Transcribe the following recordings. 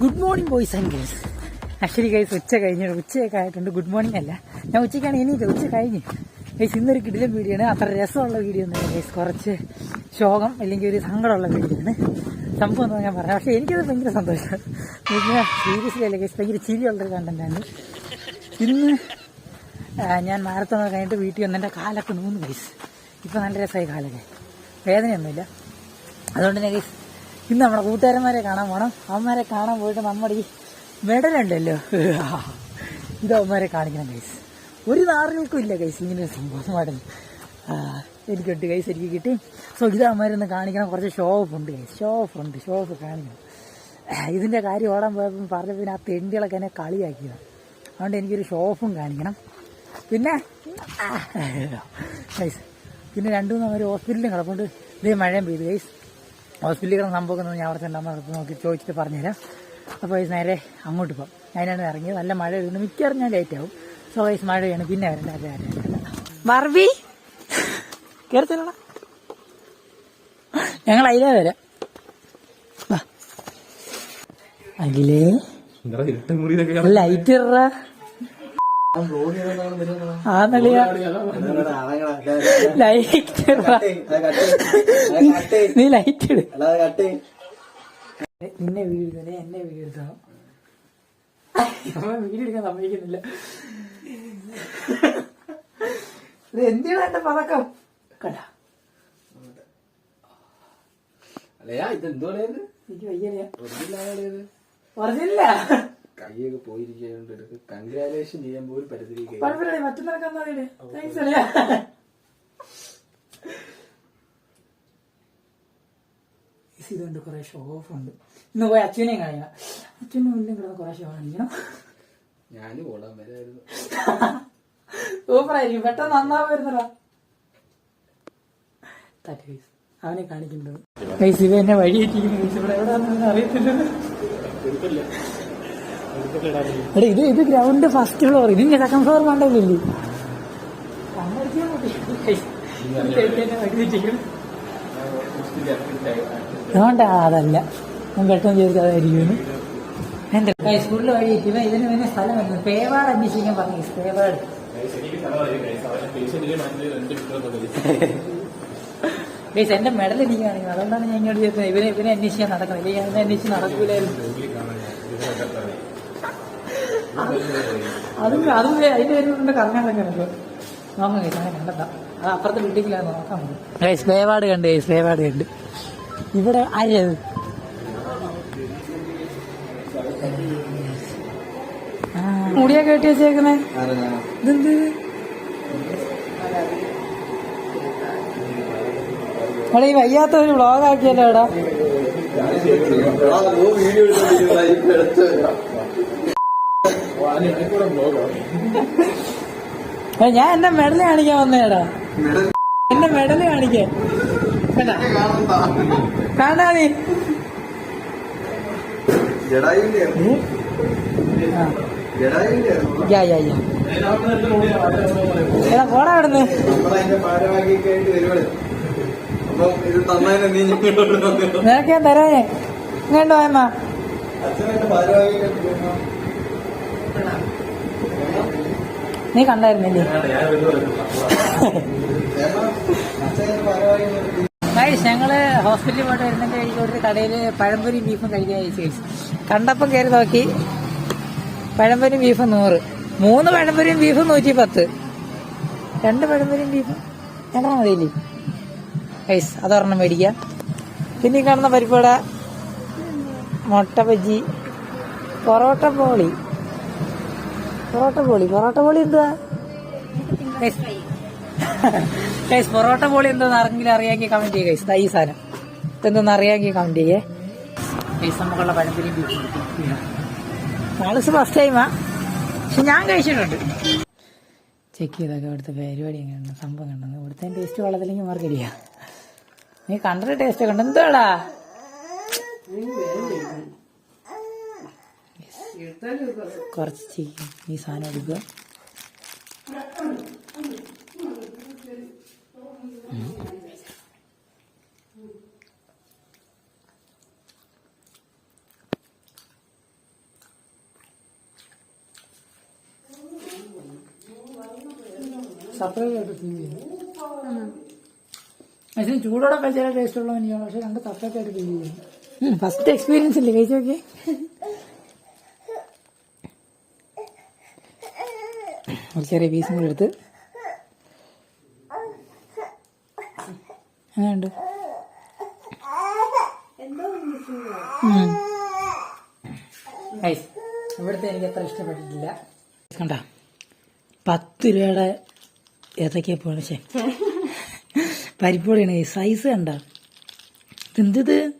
Good morning boys and girls actually guys ഉച്ച കഴിഞ്ഞു. ഉച്ചയൊക്കെ ആയിട്ടുണ്ട് ഗുഡ് മോർണിംഗ് അല്ല. ഞാൻ ഉച്ചയ്ക്കാണ് ഇനി ഉച്ച കഴിഞ്ഞ്. ഗൈസ് ഇന്നൊരു കിടിലൻ വീഡിയോ ആണ്. അത്ര രസമുള്ള വീഡിയോ ഒന്നും ഗൈസ് കുറച്ച് ശോകം അല്ലെങ്കിൽ ഒരു സങ്കടമുള്ള വീഡിയോ ആണ്. സംഭവം എന്ന് ഞാൻ പറഞ്ഞു പക്ഷേ എനിക്കത് ഭയങ്കര സന്തോഷം. സീരിയസ്ലി അല്ല ഗൈസ് ഭയങ്കര ചിരിയുള്ളൊരു കണ്ടന്റാണ് ഇന്ന് ഞാൻ മാരത്തോൺ കഴിഞ്ഞിട്ട് വീട്ടിൽ വന്ന് എന്റെ കാലൊക്കെ നൂന്ന് ഗൈസ് ഇപ്പം നല്ല രസമായി കാലൊക്കെ. വേദനയൊന്നുമില്ല. അതുകൊണ്ട് തന്നെ ഗൈസ് ഇന്ന് നമ്മുടെ കൂട്ടുകാരന്മാരെ കാണാൻ പോണം. അവന്മാരെ കാണാൻ പോയിട്ട് നമ്മുടെ ഈ മെഡലുണ്ടല്ലോ. ഇത് അവന്മാരെ കാണിക്കണം ഗൈസ് ഒരു നാറുകൾക്കും ഇല്ല ഗൈസ് ഇങ്ങനെ ഒരു സംഭവം മെഡൽ കിട്ടി ഗൈസ് എനിക്ക് കിട്ടി. സോ ഇത് അവന്മാരൊന്ന് കാണിക്കണം. കുറച്ച് ഷോ ഓഫ് ഉണ്ട് ഗൈസ് ഷോ ഓഫ് ഉണ്ട് ഷോ ഓഫ് കാണിക്കണം. ഇതിന്റെ കാര്യം ഓടാൻ പോയപ്പോൾ പറഞ്ഞപ്പോൾ പിന്നെ ആ തെണ്ടികളൊക്കെ എന്നെ കളിയാക്കിയതാണ് അതുകൊണ്ട് എനിക്കൊരു ഷോ ഓഫും കാണിക്കണം. പിന്നെ ഗൈസ് പിന്നെ രണ്ടു മൂന്ന് അവർ ഹോസ്പിറ്റലിലും കിടപ്പുണ്ട്. ഇതേ മഴയും പെയ്തു ഗൈസ് ഹോസ്പിറ്റലിൽ കിടന്ന സംഭവം ഞാൻ അവിടെ തന്നെ അമ്മ അടുത്ത് നോക്കി ചോദിച്ചിട്ട് പറഞ്ഞുതരാം. അപ്പോൾ വയസ്സ് നേരെ അങ്ങോട്ട് പോകും അതിനാണ് ഇറങ്ങിയത് നല്ല മഴ വരുന്നത് മിക്കവാറും ഞാൻ ലേറ്റ് ആവും. സോ ഗൈസ് മഴയാണ്. പിന്നെ വരണ്ട. വർവി കയറത്തില്ലടാ ഞങ്ങൾ അതിലേ വരാം. വാ. അഖിലേ ലൈറ്റ് ഇറ ലൈറ്റ് നീ ലൈറ്റ് ഇട്. നിന്നെ വീഴുന്നേ എന്നെ വീഴുന്നോ വീടെടുക്കാൻ സമ്മതിക്കുന്നില്ല. ഇത് എന്തിനാ എന്റെ പതക്കം? കണ്ട. അല്ലയാ ഇത് ഒറിജിനലാടേത് പറഞ്ഞില്ല കൈയൊക്കെ പോയിരിക്കുന്നുണ്ട് കൺഗ്രാലേഷൻ ചെയ്യാൻ പോലും പറ്റത്തിരിക്കുക കുഴപ്പമില്ല മറ്റന്നാൾക്ക് വന്നാലേ താങ്ക്സ് അല്ലേ? ഇതുണ്ട് കുറെ ഷോ ഓഫ് ഉണ്ട്. ഇന്ന് പോയി അച്ഛനെയും കാണിക്കണം. അച്ഛനും മുന്നിൽ കിടന്ന് കുറെ ഷോ കാണിക്കണം. ഞാനും ഓടാൻ വരായിരുന്നു. സൂപ്പറായിരിക്കും. പെട്ടെന്ന് നന്നാ വരുന്നടാ തട്ടി അവനെ കാണിക്കുന്നത് ഇവ എന്നെ വഴിയേറ്റിരിക്കുന്നു. ഇവിടെ എവിടെ അറിയത്തില്ലല്ലോ എടാ ഇത് ഇത് ഗ്രൗണ്ട് ഫസ്റ്റ് ഫ്ലോർ ഇതിന്റെ സെക്കൻഡ് ഫ്ലോർ വേണ്ടല്ലേ അതുകൊണ്ട് അതല്ല. ഞാൻ പെട്ടെന്ന് ചോദിച്ചത് അതായിരിക്കും എന്റെ സ്കൂളിൽ വഴി ഇവ ഇതിന് പിന്നെ സ്ഥലം വരുന്നത് പേവാട് അന്വേഷിക്കാൻ പറഞ്ഞു. പേവാട്. എന്റെ മെഡൽ എനിക്കാണെങ്കിൽ അതുകൊണ്ടാണ് ഞാൻ ഇങ്ങോട്ട് ചോദിച്ചത്. ഇവനെ ഇവനെ അന്വേഷിക്കാൻ നടക്കുന്നത് ഇല്ലെങ്കിൽ ഞാൻ അന്വേഷിച്ച് നടക്കൂലായിരുന്നു. അതും അതും അതിന്റെ പേരുണ്ട് കർണാടക നോക്കാം അങ്ങനെ കണ്ടെത്താം അത് അപ്പുറത്തെ കണ്ട് സ്നേവാട് കണ്ട് ഇവിടെ ആര്യത് മുടിയാ കേട്ടി വെച്ചേക്കുന്നേ ഇതെന്ത് അവിടെ ഈ വയ്യാത്ത ഒരു വ്ളോഗ് ആക്കിയല്ലോ എടാ ഞാൻ എന്റെ മെഡൽ കാണിക്കാൻ വന്നേടാ. എന്റെ മെഡൽ കാണിക്കാൻ? കാണാ നീ എടാ പോടാ അവിടുന്ന്. തരാനേ ഇങ്ങോട്ട് പോയമ്മ ഭാരവാഹിയായിട്ട് നീ കണ്ടായിരുന്നില്ലേ? ഗൈസ് ഞങ്ങൾ ഹോസ്പിറ്റലിൽ പോയിട്ട് വരുന്നതിന്റെ വഴിക്ക് ഒരു കടയിൽ പഴംപൊരി ബീഫും കഴിക്കാൻ കഴിച്ചു കണ്ടപ്പം കയറി നോക്കി. പഴംപൊരിയും ബീഫും നൂറ്. മൂന്ന് പഴംപൊരിയും ബീഫും നൂറ്റി പത്ത് രണ്ട് പഴംപൊരിയും ബീഫും രണ്ടാ മതിയില്ലേ? ഗൈസ് അതൊരെണ്ണം മേടിക്കാം. പിന്നെ ഈ കാണുന്ന പരിപ്പട മുട്ട ബജി പൊറോട്ട പോളി. പൊറോട്ട പോളി പൊറോട്ട പോളി എന്തുവാ? ഗൈസ് പൊറോട്ട പോളി എന്തോന്ന് അറിഞ്ഞില്ല അറിയാമെങ്കിൽ കമന്റ് ചെയ്യുക ഗൈസ് ഈ സാധനം. ഇതെന്തോന്ന് അറിയാമെങ്കിൽ കമന്റ് ചെയ്യേ. ഗൈസ് നമുക്കുള്ള പഴംപൊരി നാളെ ഫസ്റ്റ് ടൈമാ പക്ഷെ ഞാൻ കഴിച്ചിട്ടുണ്ട്. ചെക്ക് ചെയ്തൊക്കെ ഇവിടുത്തെ പരിപാടി എങ്ങനെയാണ് സംഭവം കണ്ടത് ഇവിടുത്തെ ടേസ്റ്റ് കൊള്ളത്തില്ലെങ്കിൽ മാർക്കടിയാ നീ കണ്ടിട്ട് ടേസ്റ്റ് കണ്ടു. എന്താടാ കുറച്ച് ചെയ്യും. ഈ സാധനം എടുക്കുക പക്ഷേ ചൂടോടെ കഴിച്ചാൽ ടേസ്റ്റ് ഉള്ളവനിയാണ് പക്ഷെ രണ്ട് തപ്പൊക്കെ ആയിട്ട് ഫസ്റ്റ് എക്സ്പീരിയൻസ് ഇല്ലേ കഴിച്ചു നോക്കിയേ ഒരു ചെറിയ പീസും കൂടെ എടുത്ത് അങ്ങനെയുണ്ട് ഇവിടുത്തെ എനിക്ക് അത്ര ഇഷ്ടപ്പെട്ടിട്ടില്ല. കണ്ട പത്ത് രൂപയുടെ പോണ ശേ പരിപ്പോടിയാണ് സൈസ് കണ്ട. എന്തിത്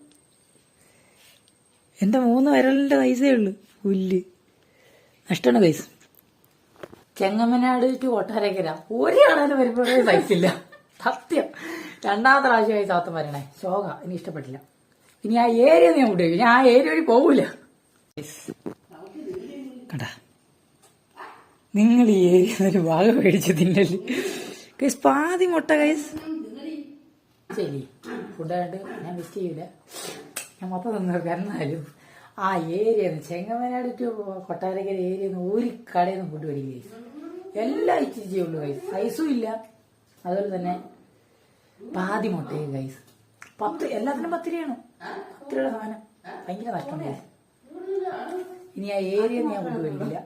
എന്റെ മൂന്ന് വിരലിന്റെ സൈസേ ഉള്ളു. പുല്ല്. നഷ്ടമാണ് കൈസ് ചെങ്ങമ്മനാട് ടു കൊട്ടാരക്കര ഒരു കാണാനും വരുമ്പോഴേ സൈസ് ഇല്ല സത്യം. രണ്ടാമത്തെ പ്രാവശ്യമായി സാത്തം വരണേ. ശോക. ഇനി ഇഷ്ടപ്പെട്ടില്ല. ഇനി ആ ഏരിയ ഞാൻ വിട്ടു ഞാൻ ആ ഏരിയ വഴി പോകൂല കണ്ടാ? നിങ്ങൾ ഈ ഏരിയ ഒരു ഭാഗം മേടിച്ച് തിന്നൽ കൈസ് പാതി മുട്ട കൈസ് ശരി. ഫുഡായിട്ട് ഞാൻ മിസ് ചെയ്യൂല. ഞാൻ മൊത്തം തിന്നു എന്നാലും ആ area Chengamanad to Kottarakkara area ഒരു കടയിൽ നിന്ന് ഫുഡ് മേടിക്കുക എല്ലാം ഇച്ചിരി ചെയ്യുള്ളൂ കൈസ് സൈസും ഇല്ല. അതുപോലെ തന്നെ പാതി മുട്ടയും കൈസ് പത്ത് എല്ലാത്തിനും പത്ത് രൂപയാണ് പത്ത് രൂപയുടെ സാധനം. ഭയങ്കര നഷ്ടം ഇനി ആ ഏരിയ ഞാൻ മേടിക്കില്ല